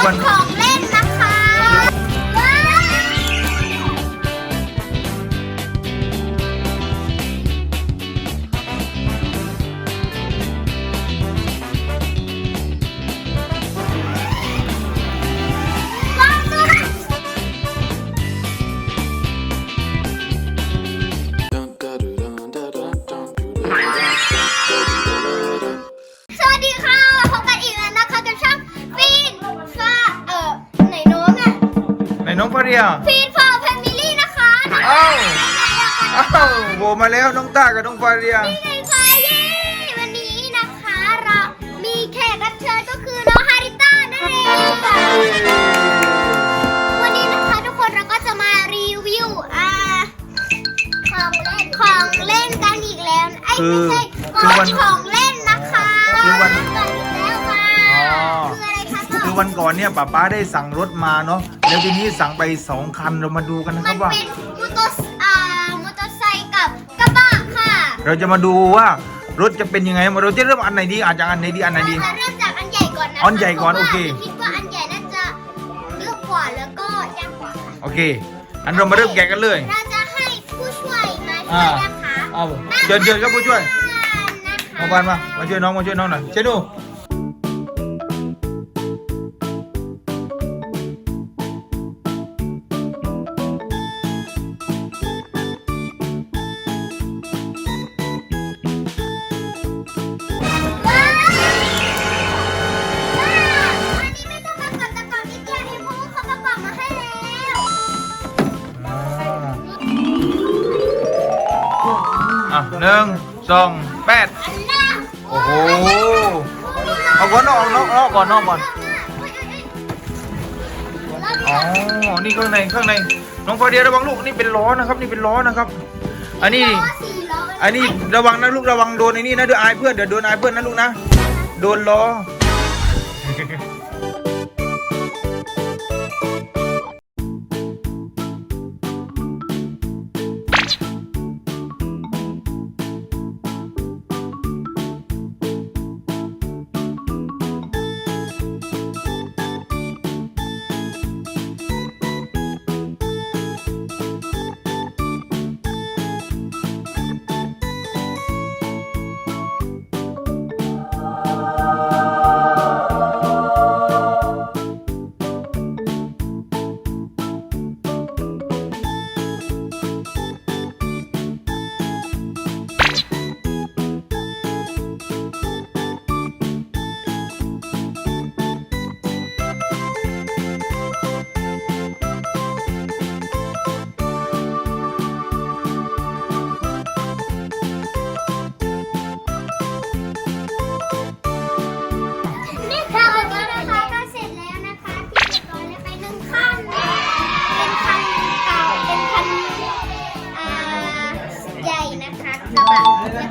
ถวั เรียฟีนฟอร์แฟมิลี่นะคะน้องอ้าวไหนอะคะอ้าวโบมาแล้วน้องต้ากับน้องฟาเรียนี่ไงคะเย้วันนี้นะคะเรามีแขกรับเชิญก็คือน้องฮาริต้านั่นเองวันนี้นะคะทุกคนเราก็จะมารีวิวอ่าของเล่นของเล่นกันอีกแล้วไอ้ยคือไม่ใช่คือวันของเล่นนะคะคือวัน ก่อนอีกแล้วค่ะอ๋อ คืออะไรคะคือวันก่อนเนี่ยป้าป้าได้สั่งรถมาเนาะ แล้วทีนี้สั่งไปสองคันเรามาดูกันนะคมัรับนว่า เป็นมอเตอร์อ่ามอเตอร์ไซค์กับกระบะค่ะเราจะมาดูว่ารถจะเป็นยังไงเราจะเริ่มอันไหนดีอาจจะอันไหนดีอันไหนดี เราเริ่มจากอันใหญ่ก่อนนะคะอันใหญ่ก่อนโอเคพราะว่าคิดว่าอันใหญ่น่าจะเยอะกว่าแล้วก็ยากกว่าค่ะโอเคอันเรามาเริ่มแกะกันเลย เราจะให้ผู้ช่วยมาช่อ่าวยนะคะเอาเชิญเชิญครับผู้ช่วยนะคะมาบานมา มาช่วยน้องมาช่วยน้องหน่อยเชนู หนึ่งสองแปดโอ้โหเอาก่อนเอกนอกนอกก่อนนอกก่อนอ๋อนี่ข้างในข้างในน้องฟาเดียระวังลูกนี่เป็นล้อนะครับ นี่เป็นล้อนะครับ อันนี้อันนี้ระวังนะลูกระวังโดนไอ้นี่นะเดี๋ยวอายเพื่อนเดี๋ยวโดนอายเพื่อนนะลูกนะโดนล้อ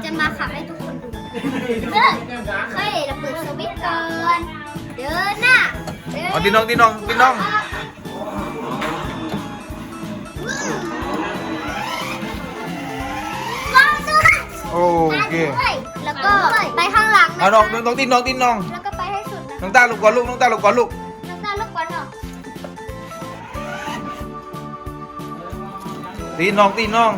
จะมาขับให้ทุกคนดูเฮ้ยเฮ้ยเราเปิดสวิตช์ก่อนเดินหน้าเดินเอาตีน้องตีน้องตีน้องลองดูโอเคด้วยแล้วก็ไปข้างหลังเอาน้องน้องตีน้องตีน้องแล้วก็ไปให้สุดนะน้องตาลูกก่อนลูกน้องตาลูกก่อนลูกน้ำตาลูกก่อนเนาะตีน้องตีน้อง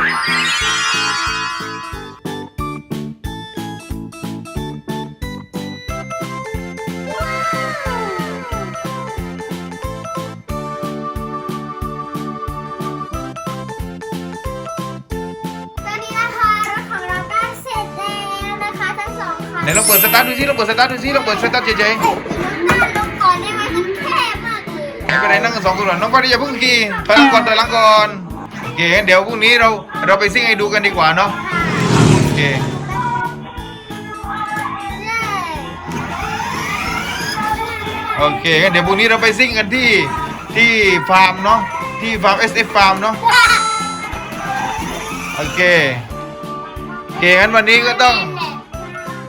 ไหนลองเปิดสตาร์ทดูซิเราเปิดสตาร์ทดูซิเราเปิดสตาร์ทเฉยๆไม่เป็นไหนนั่งกันสองคนหรอน้องก็อนอย่าเพิ่งกินถอยหลังก่อนถอยหลังก่อน เคงั้นเดี๋ยวพรุ่งนี้เราเราไปซิ่งให้ดูกันดีกว่าเนาะโอเคโอเคงั้นเดี๋ยวพรุ่งนี้เราไปซิ่งกันที่ที่ฟาร์มเนาะที่ฟาร์ม SF ฟาร์มเนาะโอเคโอเคงั้นวันนี้ก็ต้อง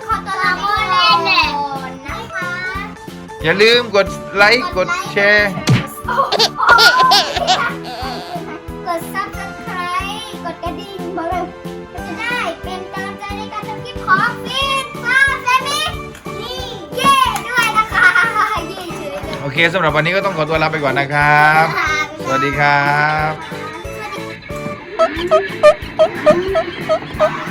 ขอตัวลาก่อนนะคะอย่าลืมกดไลค์กดแชร์ อเคสำหรับวันนี้ก็ต้องขอตัวลาไปก่อนนะครับ สวัสดีครับ Thank you.